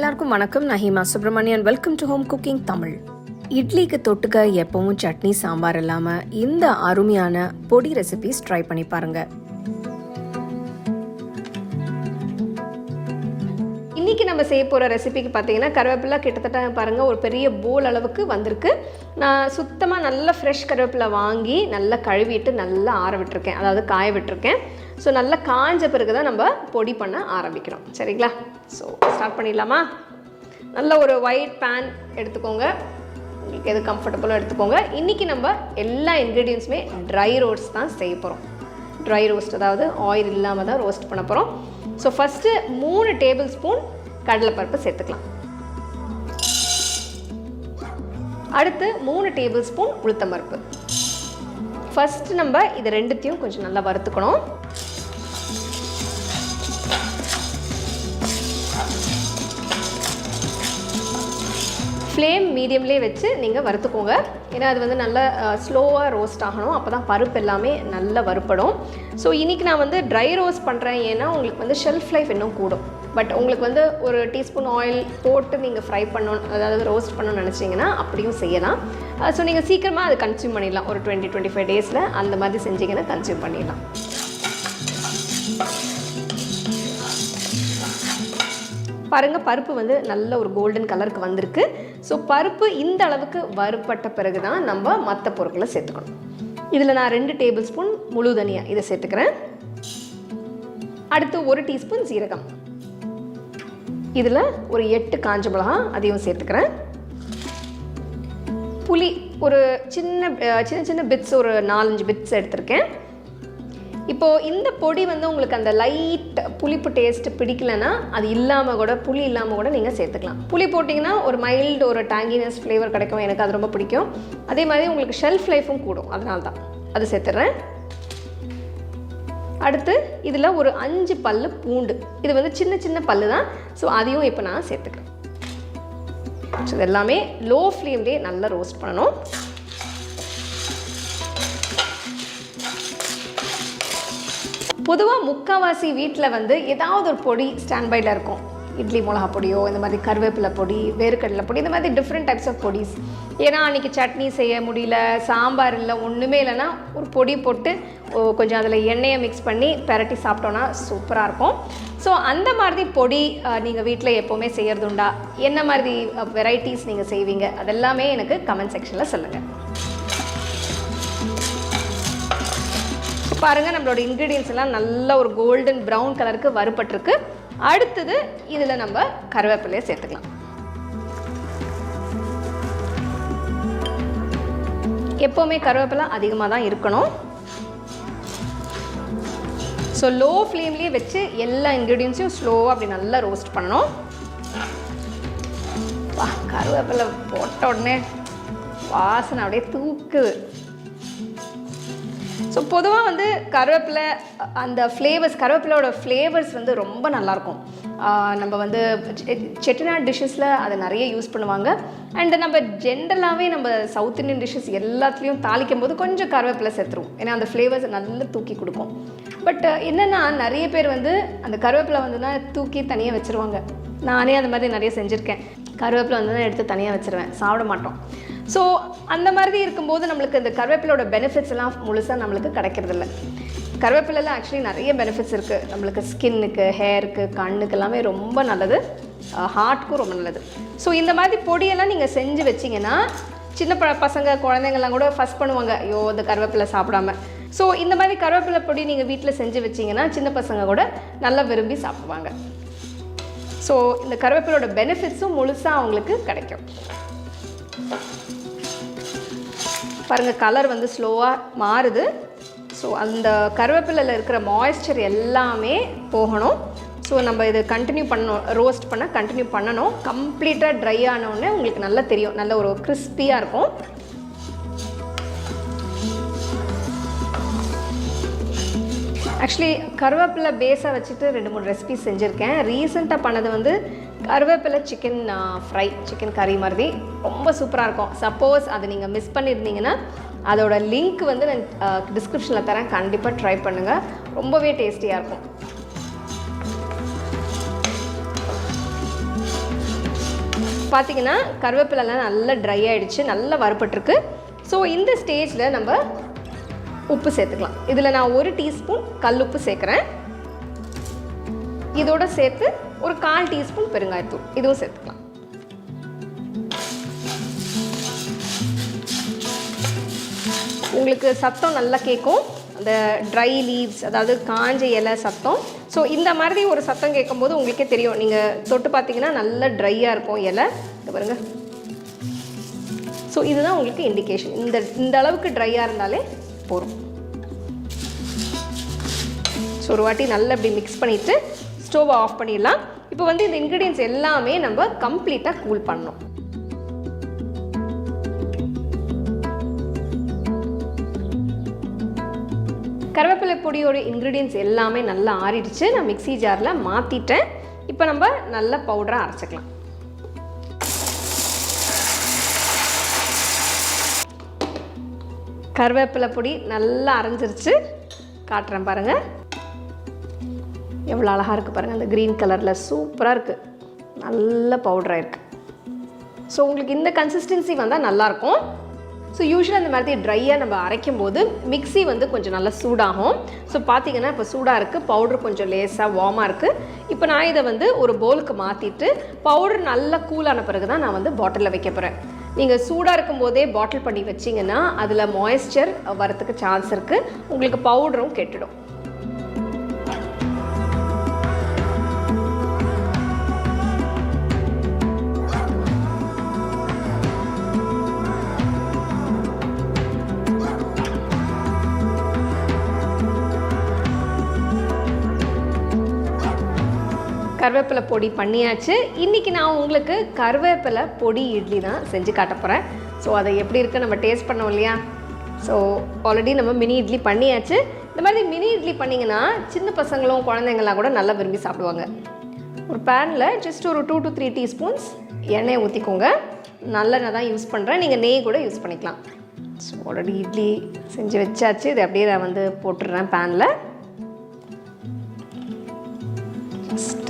எல்லாருக்கும் வணக்கம். நான் Hema Subramanian welcome to home cooking Tamil இட்லிக்கு தொட்டுக்க எப்பவும் சட்னி சாம்பார் இல்லாமல் இந்த அருமையான பொடி ரெசிபிஸ் ட்ரை பண்ணி பாருங்க. இன்றைக்கி நம்ம செய்ய போகிற ரெசிபிக்கு பார்த்தீங்கன்னா கருவேப்பிலை கிட்டத்தட்ட பாருங்கள் ஒரு பெரிய போல் அளவுக்கு வந்திருக்கு. நான் சுத்தமாக நல்ல ஃப்ரெஷ் கருவேப்பிலை வாங்கி நல்லா கழுவிட்டு நல்லா ஆற விட்டுருக்கேன். அதாவது காய விட்டுருக்கேன். ஸோ நல்லா காஞ்ச பிறகு தான் நம்ம பொடி பண்ண ஆரம்பிக்கிறோம். சரிங்களா? ஸோ ஸ்டார்ட் பண்ணிடலாமா? நல்ல ஒரு ஒயிட் பேன் எடுத்துக்கோங்க. உங்களுக்கு எது கம்ஃபர்டபுளோ எடுத்துக்கோங்க. இன்றைக்கி நம்ம எல்லா இன்க்ரீடியன்ஸுமே ட்ரை ரோஸ்ட் தான் செய்ய போகிறோம் ட்ரை ரோஸ்ட் அதாவது ஆயில் இல்லாமல் தான் ரோஸ்ட் பண்ண போகிறோம் ஸோ ஃபஸ்ட்டு மூணு டேபிள் ஸ்பூன் கடலைப்பருப்பு சேர்த்துக்கலாம். அடுத்து மூணு டேபிள் ஸ்பூன் உளுத்தம்பருப்பு. ஃபஸ்ட்டு நம்ம இது ரெண்டுத்தையும் கொஞ்சம் நல்லா வறுத்துக்கணும். ஃப்ளேம் மீடியம்லேயே வச்சு நீங்கள் வறுத்துக்கோங்க. ஏன்னா அது வந்து நல்லா ஸ்லோவாக ரோஸ்ட் ஆகணும். அப்போ தான் பருப்பு எல்லாமே நல்லா வறுப்படும் ஸோ இன்றைக்கி நான் வந்து ட்ரை ரோஸ்ட் பண்ணுறேன் ஏன்னா உங்களுக்கு வந்து ஷெல்ஃப் லைஃப் இன்னும் கூடும். பட் உங்களுக்கு வந்து ஒரு டீஸ்பூன் ஆயில் போட்டு நீங்கள் ஃப்ரை பண்ணணும் அதாவது ரோஸ்ட் பண்ணணும்னு நினச்சிங்கன்னா அப்படியும் செய்யலாம். ஸோ நீங்கள் சீக்கிரமாக அதை கன்சியூம் பண்ணிடலாம். ஒரு டுவெண்ட்டி டுவெண்ட்டி ஃபைவ் டேஸில் அந்த மாதிரி செஞ்சீங்கன்னா கன்சியூம் பண்ணிடலாம். பாருங்கள் பருப்பு வந்து நல்ல ஒரு கோல்டன் கலருக்கு வந்திருக்கு. ஸோ பருப்பு இந்த அளவுக்கு வறுப்பட்ட பிறகு தான் நம்ம மற்ற பொருட்களை சேர்த்துக்கணும். இதில் நான் ரெண்டு டேபிள் ஸ்பூன் முழு தனியாக இதை சேர்த்துக்கிறேன். அடுத்து ஒரு டீஸ்பூன் சீரகம். இதில் ஒரு எட்டு காஞ்ச மிளகா அதையும் சேர்த்துக்கிறேன். புளி ஒரு சின்ன சின்ன சின்ன பிட்ஸ் ஒரு நாலஞ்சு பிட்ஸ் எடுத்திருக்கேன். இப்போது இந்த பொடி வந்து உங்களுக்கு அந்த லைட் புளிப்பு டேஸ்ட்டு பிடிக்கலன்னா அது இல்லாமல் கூட புளி இல்லாமல் கூட நீங்கள் சேர்த்துக்கலாம். புளி போட்டிங்கன்னா ஒரு மைல்டு ஒரு டேங்கினஸ் ஃப்ளேவர் கிடைக்கும். எனக்கு அது ரொம்ப பிடிக்கும். அதே மாதிரி உங்களுக்கு ஷெல்ஃப் லைஃபும் கூடும். அதனால தான் அது சேர்த்துட்றேன் அடுத்து இதில் ஒரு அஞ்சு பல்லு பூண்டு. இது வந்து சின்ன சின்ன பல்லு தான் ஸோ அதையும் இப்போ நான் சேர்த்துக்கிறேன். ஸோ இது எல்லாமே லோ ஃப்ளேம்லேயே நல்லா ரோஸ்ட் பண்ணணும். பொதுவாக முக்கால்வாசி வீட்டில் வந்து ஏதாவது ஒரு பொடி ஸ்டாண்ட் பையில் இருக்கும். இட்லி மிளகா பொடியோ இந்த மாதிரி கருவேப்பிலை பொடி வேர்க்கடலை பொடி இந்த மாதிரி டிஃப்ரெண்ட் டைப்ஸ் ஆஃப் பொடிஸ். ஏன்னா அன்றைக்கி சட்னி செய்ய முடியல சாம்பார் இல்லை ஒன்றுமே இல்லைன்னா ஒரு பொடி போட்டு ஓ, கொஞ்சம் அதில் எண்ணெயை மிக்ஸ் பண்ணி பெரட்டி சாப்பிட்டோன்னா சூப்பராக இருக்கும். ஸோ அந்த மாதிரி பொடி நீங்கள் வீட்டில் எப்போவுமே செய்கிறது உண்டா என்ன மாதிரி வெரைட்டிஸ் நீங்கள் செய்வீங்க? அதெல்லாமே எனக்கு கமெண்ட் செக்ஷனில் சொல்லுங்கள் பாருங்கள் நம்மளோட இன்க்ரீடியன்ஸ் எல்லாம் நல்ல ஒரு கோல்டன் ப்ரௌன் கலருக்கு வறுபட்டிருக்கு. அடுத்தது இதில் நம்ம கருவேப்பிலையை சேர்த்துக்கலாம். எப்போவுமே கருவேப்பிலை அதிகமாக தான் இருக்கணும் ஸோ லோ ஃப்ளேம்லேயே வச்சு எல்லா இன்க்ரீடியன்ஸையும் ஸ்லோவாக அப்படி நல்லா ரோஸ்ட் பண்ணணும். வா கருவேப்பிலை போட்ட உடனே வாசனை அப்படியே தூக்குது. ஸோ பொதுவாக வந்து கருவேப்பிலை அந்த ஃப்ளேவர்ஸ் கருவேப்பிலையோட ஃப்ளேவர்ஸ் வந்து ரொம்ப நல்லாயிருக்கும் நம்ம வந்து செ- செட்டிநாடு டிஷ்ஷஸில் அதை நிறைய யூஸ் பண்ணுவாங்க. அண்ட் நம்ம ஜென்ரலாகவே நம்ம சவுத் இந்தியன் டிஷ்ஷஸ் எல்லாத்துலேயும் தாளிக்கும் போது கொஞ்சம் கருவேப்பிலை சேர்த்துருவோம். ஏன்னா அந்த ஃப்ளேவர்ஸ் நல்லா தூக்கி கொடுக்கும். பட் என்னென்னா நிறைய பேர் வந்து அந்த கருவேப்பிலை வந்துன்னா தூக்கி தனியாக வச்சுருவாங்க. நானே அந்த மாதிரி நிறைய செஞ்சுருக்கேன். கருவேப்பிலை வந்து எடுத்து தனியாக வச்சுருவேன். சாப்பிட மாட்டோம். ஸோ அந்த மாதிரி இருக்கும்போது நம்மளுக்கு இந்த கருவேப்பிலோட பெனிஃபிட்ஸ் எல்லாம் முழுசாக நம்மளுக்கு கிடைக்கிறதில்ல. கருவேப்பிலையில் ஆக்சுவலி நிறைய பெனிஃபிட்ஸ் இருக்குது நம்மளுக்கு ஸ்கின்னுக்கு ஹேருக்கு கண்ணுக்கு எல்லாமே ரொம்ப நல்லது. ஹார்ட்க்கும் ரொம்ப நல்லது. ஸோ இந்த மாதிரி பொடியெல்லாம் நீங்கள் செஞ்சு வச்சிங்கன்னா சின்ன ப பசங்க குழந்தைங்கள்லாம் கூட ஃபஸ்ட் பண்ணுவாங்க. ஐயோ இந்த கருவேப்பிலை சாப்பிடாம. ஸோ இந்த மாதிரி கருவேப்பிலை பொடி நீங்கள் வீட்டில் செஞ்சு வச்சிங்கன்னா சின்ன பசங்க கூட நல்லா விரும்பி சாப்பிடுவாங்க. ஸோ இந்த கருவேப்பிலோட பெனிஃபிட்ஸும் முழுசாக அவங்களுக்கு கிடைக்கும். பாருங்கள் கலர் வந்து ஸ்லோவாக மாறுது. ஸோ அந்த கருவேப்பிலையில் இருக்கிற மாய்ஸ்சர் எல்லாமே போகணும். ஸோ நம்ம இது கண்டினியூ பண்ணணும் ரோஸ்ட் பண்ண கண்டினியூ பண்ணணும். கம்ப்ளீட்டாக ட்ரை ஆனவுடனே உங்களுக்கு நல்லா தெரியும் நல்ல ஒரு கிறிஸ்பியாக இருக்கும். ஆக்சுவலி கருவேப்பிலை பேஸாக வச்சுட்டு ரெண்டு மூணு ரெசிபி செஞ்சுருக்கேன். ரீசெண்டாக பண்ணது வந்து கருவேப்பிலை சிக்கன் ஃப்ரை சிக்கன் கறி மாதிரி ரொம்ப சூப்பராக இருக்கும். சப்போஸ் அதை நீங்கள் மிஸ் பண்ணியிருந்தீங்கன்னா அதோட லிங்க் வந்து நான் டிஸ்கிரிப்ஷனில் தரேன். கண்டிப்பாக ட்ரை பண்ணுங்கள் ரொம்பவே டேஸ்டியாக இருக்கும். பார்த்தீங்கன்னா கருவேப்பிலெலாம் நல்லா ட்ரை ஆகிடுச்சு நல்லா வறுபட்டுருக்கு. ஸோ இந்த ஸ்டேஜில் நம்ம உப்பு சேர்த்துக்கலாம். இதில் நான் ஒரு டீஸ்பூன் உப்பு சேர்க்குறேன். இதோட சேர்த்து ஒரு கால் டீஸ்பூன் பெருங்காயத்தூள். இதுவும் சேர்த்துக்கலாம். உங்களுக்கு சத்தம் நல்லா கேட்கும். அந்த ட்ரை லீவ்ஸ் அதாவது காஞ்ச இலை சத்தம். ஸோ இந்த மாதிரி ஒரு சத்தம் கேட்கும்போது உங்களுக்கே தெரியும். நீங்கள் தொட்டு பார்த்தீங்கன்னா நல்லா ட்ரையாக இருக்கும் இலை. இது பாருங்க. ஸோ இதுதான் உங்களுக்கு இண்டிகேஷன் இந்த இந்த அளவுக்கு ட்ரையாக இருந்தாலே போதும். ஸோ ஒரு வாட்டி நல்லா இப்படி மிக்ஸ் பண்ணிவிட்டு ஸ்டோவை ஆஃப் பண்ணிடலாம். இப்போ வந்து இந்த இன்க்ரீடியன்ஸ் எல்லாமே நம்ம கம்ப்ளீட்டாக கூல் பண்ணணும். கருவேப்பிலை பொடியோட இன்க்ரீடியன்ஸ் எல்லாமே நல்லா ஆறிடுச்சு. நான் மிக்ஸி ஜாரில் மாற்றிட்டேன் இப்போ நம்ம நல்ல பவுடராக அரைச்சிக்கலாம். கருவேப்பிலை பொடி நல்லா அரைஞ்சிருச்சு. காட்டுறேன் பாருங்கள் எவ்வளோ அழகாக இருக்குது பாருங்கள் அந்த க்ரீன் கலரில் சூப்பராக இருக்குது நல்ல பவுடராக இருக்குது ஸோ உங்களுக்கு இந்த கன்சிஸ்டன்சி வந்தால் நல்லாயிருக்கும் ஸோ யூஸ்வலாக இந்த மாதிரி ட்ரையாக நம்ம அரைக்கும் போது மிக்ஸி வந்து கொஞ்சம் நல்லா சூடாகும். ஸோ பார்த்தீங்கன்னா இப்போ சூடாக இருக்குது பவுடர் கொஞ்சம் லேஸாக வார்மாக இருக்குது இப்போ நான் இதை வந்து ஒரு பவுலுக்கு மாற்றிட்டு பவுடர் நல்லா கூலான பிறகு தான் நான் வந்து பாட்டிலில் வைக்க போகிறேன் நீங்கள் சூடாக இருக்கும் போதே பாட்டில் பண்ணி வச்சிங்கன்னா அதில் மாய்ஸ்சர் வரத்துக்கு சான்ஸ் இருக்குது உங்களுக்கு பவுடரும் கெட்டுடும். கருவேப்பிலை பொடி பண்ணியாச்சு. இன்றைக்கி நான் உங்களுக்கு கருவேப்பிலை பொடி இட்லி தான் செஞ்சு காட்ட போகிறேன் ஸோ அதை எப்படி இருக்குது நம்ம டேஸ்ட் பண்ணோம் இல்லையா? ஸோ ஆல்ரெடி நம்ம மினி இட்லி பண்ணியாச்சு. இந்த மாதிரி மினி இட்லி பண்ணிங்கன்னா சின்ன பசங்களும் குழந்தைங்களாம் கூட நல்லா விரும்பி சாப்பிடுவாங்க. ஒரு பேனில் ஜஸ்ட் ஒரு டூ டு த்ரீ டீஸ்பூன்ஸ் எண்ணெய் ஊற்றிக்கோங்க நல்லெண்ணெய் தான் யூஸ் பண்ணுறேன் நீங்கள் நெய் கூட யூஸ் பண்ணிக்கலாம். ஸோ ஆல்ரெடி இட்லி செஞ்சு வச்சாச்சு. இதை அப்படியே நான் வந்து போட்டுடுறேன் பேனில்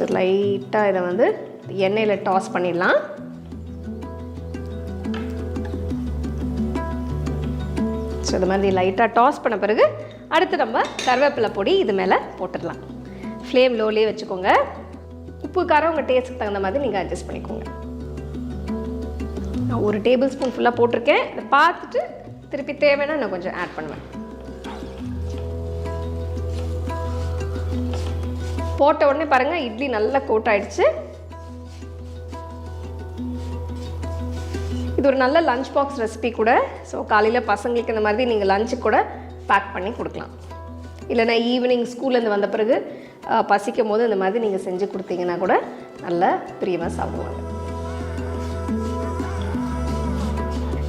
ஃபஸ்ட்டு லைட்டாக இதை வந்து எண்ணெயில் டாஸ் பண்ணிடலாம். ஸோ இது மாதிரி லைட்டாக டாஸ் பண்ண பிறகு அடுத்து நம்ம கருவேப்பிலை பொடி இது மேலே போட்டுடலாம். ஃப்ளேம் லோலே வச்சுக்கோங்க. உப்பு காரம் உங்கள் டேஸ்ட்டுக்கு தகுந்த மாதிரி நீங்கள் அட்ஜஸ்ட் பண்ணிக்கோங்க. நான் ஒரு டேபிள் ஸ்பூன் ஃபுல்லாக போட்டிருக்கேன். இதை பார்த்துட்டு திருப்பி தேவைன்னா நான் கொஞ்சம் ஆட் பண்ணுவேன். போட்ட உடனே பாருங்கள் இட்லி நல்லா கோட் ஆயிடுச்சு. இது ஒரு நல்ல லஞ்ச் பாக்ஸ் ரெசிபி கூட. ஸோ காலையில் பசங்களுக்கு இந்த மாதிரி நீங்கள் லஞ்சு கூட பேக் பண்ணி கொடுக்கலாம். இல்லைன்னா ஈவினிங் ஸ்கூல்லேருந்து வந்த பிறகு பசிக்கும் போது இந்த மாதிரி நீங்கள் செஞ்சு கொடுத்தீங்கன்னா கூட நல்ல பிரியமாக சாப்பிடுவாங்க.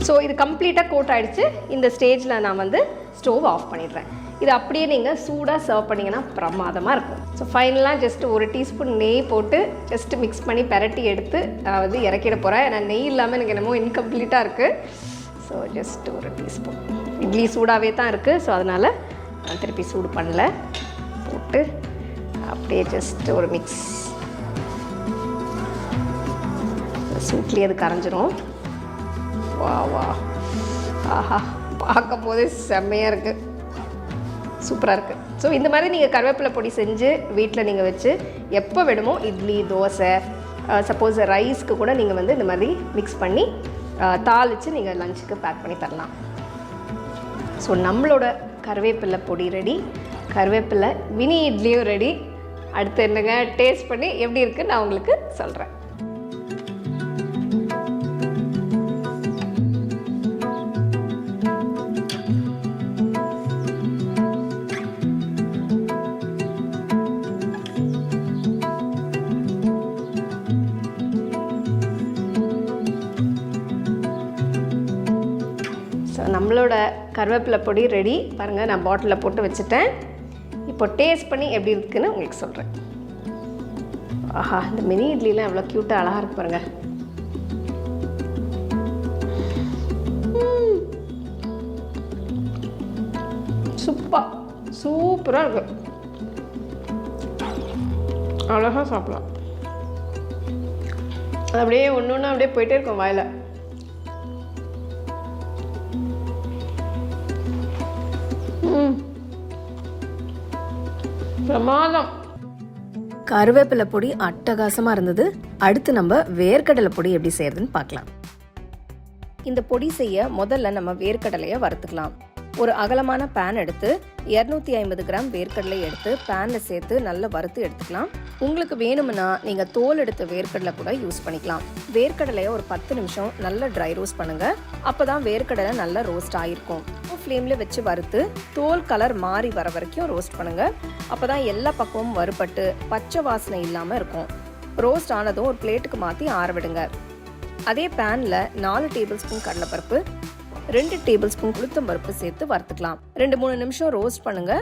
ஸோ இது கம்ப்ளீட்டாக கோட் ஆகிடுச்சு இந்த ஸ்டேஜில் நான் வந்து ஸ்டோவ் ஆஃப் பண்ணிடுறேன். இது அப்படியே நீங்கள் சூடாக சர்வ் பண்ணிங்கன்னா பிரமாதமாக இருக்கும். ஸோ ஃபைனலாக ஜஸ்ட் ஒரு டீஸ்பூன் நெய் போட்டு ஜஸ்ட் மிக்ஸ் பண்ணி பெரட்டி எடுத்து நான் வந்து இறக்கிட போகிறேன் ஏன்னா நெய் இல்லாமல் எனக்கு என்னமோ இன்கம்ப்ளீட்டாக இருக்குது ஸோ ஜஸ்ட் ஒரு டீஸ்பூன் இட்லி சூடாகவே தான் இருக்குது ஸோ அதனால் நான் திருப்பி சூடு பண்ணல. போட்டு அப்படியே ஜஸ்ட் ஒரு மிக்ஸ் சூட்லேயே அது கரைஞ்சிரும். வா வா. ஆஹா பார்க்கும் போதே செம்மையாக இருக்குது சூப்பராக இருக்குது ஸோ இந்த மாதிரி நீங்கள் கருவேப்பிலை பொடி செஞ்சு வீட்டில் நீங்கள் வச்சு எப்போ வேணுமோ இட்லி தோசை சப்போஸ் ரைஸ்க்கு கூட நீங்கள் வந்து இந்த மாதிரி மிக்ஸ் பண்ணி தாளித்து நீங்கள் லஞ்சுக்கு பேக் பண்ணி தரலாம். ஸோ நம்மளோட கருவேப்பிலை பொடி ரெடி கருவேப்பிலை மினி இட்லியும் ரெடி அடுத்து என்னங்க? டேஸ்ட் பண்ணி எப்படி இருக்குன்னு நான் உங்களுக்கு சொல்கிறேன் கருவேப்பிலை பொடி ரெடி பாருங்கள் நான் பாட்டிலில் போட்டு வச்சுட்டேன். இப்போ டேஸ்ட் பண்ணி எப்படி இருக்குன்னு உங்களுக்கு சொல்கிறேன் ஆஹா இந்த மினி இட்லிலாம் எவ்வளோ க்யூட்டாக அழகாக இருக்கு பாருங்கள் சூப்பா சூப்பராக இருக்கு. அழகாக சாப்பிடலாம். அப்படியே ஒன்று ஒன்று அப்படியே போயிட்டே இருக்கும் வாயில். பிரமாதம். கருவேப்பிலை பொடி அட்டகாசமாக இருந்தது. அடுத்து நம்ம வேர்க்கடலை பொடி எப்படி செய்யறதுன்னு பார்க்கலாம். இந்த பொடி செய்ய முதல்ல நம்ம வேர்க்கடலையை வறுத்துக்கலாம். ஒரு அகலமான பேன் எடுத்து 250 ஐம்பது கிராம் வேர்க்கடலை எடுத்து பேனில் சேர்த்து நல்லா வறுத்து எடுத்துக்கலாம். உங்களுக்கு வேணும்னா நீங்கள் தோல் எடுத்த வேர்க்கடலை கூட யூஸ் பண்ணிக்கலாம். வேர்க்கடலையை ஒரு பத்து நிமிஷம் நல்லா ட்ரை ரோஸ்ட் பண்ணுங்கள் அப்போ தான் வேர்க்கடலை நல்லா ரோஸ்ட் ஆகிருக்கும் ஃப்ளேமில் வச்சு வறுத்து தோல் கலர் மாறி வர வரைக்கும் ரோஸ்ட் பண்ணுங்கள் அப்போ தான் எல்லா பக்கமும் வறுபட்டு பச்சை வாசனை இல்லாமல் இருக்கும். ரோஸ்ட் ஆனதும் ஒரு பிளேட்டுக்கு மாற்றி ஆறவிடுங்க அதே பேனில் நாலு டேபிள் ஸ்பூன் கடலைப்பருப்பு ரெண்டு டேபிள் ஸ்பூன் உளுத்தம் பருப்பு சேர்த்து வறுத்துக்கலாம். ரெண்டு மூணு நிமிஷம் ரோஸ்ட் பண்ணுங்க.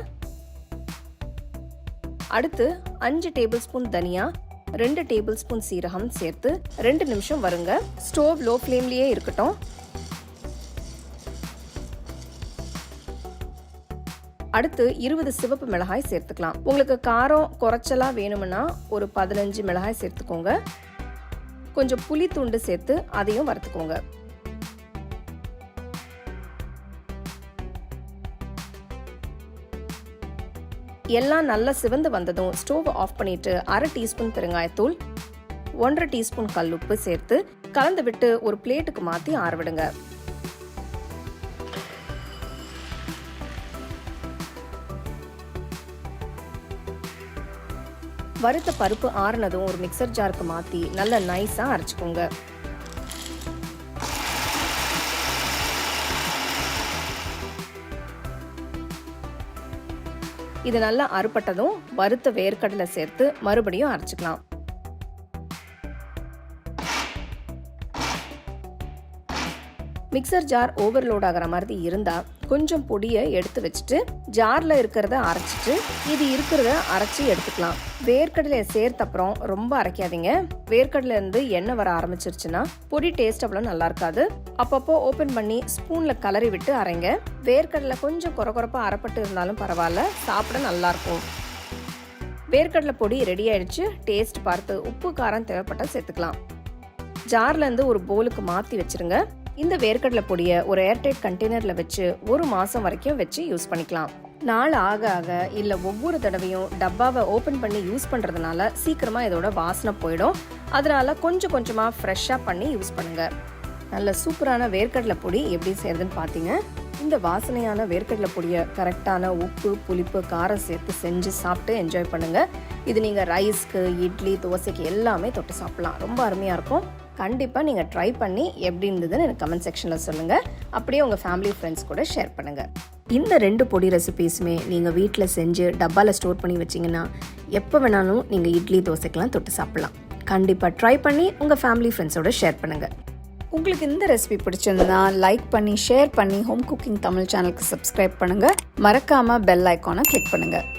அடுத்து அஞ்சு டேபிள் ஸ்பூன் தனியா ரெண்டு டேபிள் ஸ்பூன் சீரகம் சேர்த்து ரெண்டு நிமிஷம் வருங்க. ஸ்டோவ் லோ ஃப்ளேம்லேயே இருக்கட்டும். அடுத்து இருபது சிவப்பு மிளகாய் சேர்த்துக்கலாம். உங்களுக்கு காரம் குறைச்சலா வேணும்னா ஒரு பதினஞ்சு மிளகாய் சேர்த்துக்கோங்க. கொஞ்சம் புளி துண்டு சேர்த்து அதையும் வறுத்துக்கோங்க. எல்லாம் நல்லா சிவந்து வந்ததும் ஸ்டோவ் ஆஃப் பண்ணிட்டு அரை டீஸ்பூன் பெருங்காயத்தூள் ஒன்றரை டீஸ்பூன் கல்லுப்பு சேர்த்து கலந்து விட்டு ஒரு பிளேட்டுக்கு மாற்றி ஆறவிடுங்க வறுத்த பருப்பு ஆறுனதும் ஒரு மிக்சர் ஜாருக்கு மாற்றி நல்லா நைஸாக அரைச்சிக்கோங்க. இது நல்லா அறுபட்டதும் வறுத்த வேர்க்கடலை சேர்த்து மறுபடியும் அரைச்சிக்கலாம். மிக்சர் ஜார் ஓவர்லோட் ஆகிற மாதிரி இருந்தால் கொஞ்சம் பொடியை எடுத்து வச்சுட்டு ஜாரில் இருக்கிறத அரைச்சிட்டு இது இருக்கிறத அரைச்சி எடுத்துக்கலாம். வேர்க்கடலையை சேர்த்த அப்புறம் ரொம்ப அரைக்காதீங்க. வேர்க்கடலை இருந்து எண்ணெய் வர ஆரம்பிச்சிருச்சுன்னா பொடி டேஸ்ட் அவ்வளோ நல்லா இருக்காது. அப்பப்போ ஓப்பன் பண்ணி ஸ்பூனில் கலரி விட்டு அரைங்க. வேர்க்கடலை கொஞ்சம் குறை குறைப்பா அரைப்பட்டு இருந்தாலும் பரவாயில்ல சாப்பிட நல்லாயிருக்கும் வேர்க்கடலை பொடி ரெடி ஆயிடுச்சு. டேஸ்ட் பார்த்து உப்பு காரம் தேவைப்பட்டால் சேர்த்துக்கலாம். ஜார்லேருந்து ஒரு போலுக்கு மாற்றி வச்சிருங்க. இந்த வேர்க்கடலை பொடியை ஒரு ஏர்டைட் கண்டெய்னரில் வச்சு ஒரு மாதம் வரைக்கும் வச்சு யூஸ் பண்ணிக்கலாம். நாள் ஆக ஆக இல்லை ஒவ்வொரு தடவையும் டப்பாவை ஓப்பன் பண்ணி யூஸ் பண்ணுறதுனால சீக்கிரமாக இதோட வாசனை போயிடும். அதனால கொஞ்சம் கொஞ்சமாக ஃப்ரெஷ்ஷாக பண்ணி யூஸ் பண்ணுங்கள் நல்ல சூப்பரான வேர்க்கடலை பொடி எப்படி செய்யறதுன்னு பார்த்தீங்க இந்த வாசனையான வேர்க்கடலை பொடியை கரெக்டான உப்பு புளிப்பு காரம் சேர்த்து செஞ்சு சாப்பிட்டு என்ஜாய் பண்ணுங்கள் இது நீங்கள் ரைஸ்க்கு இட்லி தோசைக்கு எல்லாமே தொட்டு சாப்பிட்லாம். ரொம்ப அருமையாக இருக்கும். கண்டிப்பாக நீங்கள் ட்ரை பண்ணி எப்படி இருந்ததுன்னு எனக்கு கமெண்ட் செக்ஷனில் சொல்லுங்கள் அப்படியே உங்கள் ஃபேமிலி ஃப்ரெண்ட்ஸ் கூட ஷேர் பண்ணுங்கள் இந்த ரெண்டு பொடி ரெசிபீஸுமே நீங்கள் வீட்டில் செஞ்சு டப்பாவில் ஸ்டோர் பண்ணி வச்சிங்கன்னா எப்போ வேணாலும் நீங்கள் இட்லி தோசைக்கெல்லாம் தொட்டு சாப்பிட்லாம். கண்டிப்பாக ட்ரை பண்ணி உங்கள் ஃபேமிலி ஃப்ரெண்ட்ஸோட ஷேர் பண்ணுங்கள் உங்களுக்கு இந்த ரெசிபி பிடிச்சிருந்தா லைக் பண்ணி ஷேர் பண்ணி ஹோம் குக்கிங் தமிழ் சேனலுக்கு சப்ஸ்கிரைப் பண்ணுங்கள் மறக்காமல் பெல் ஐக்கானை கிளிக் பண்ணுங்கள்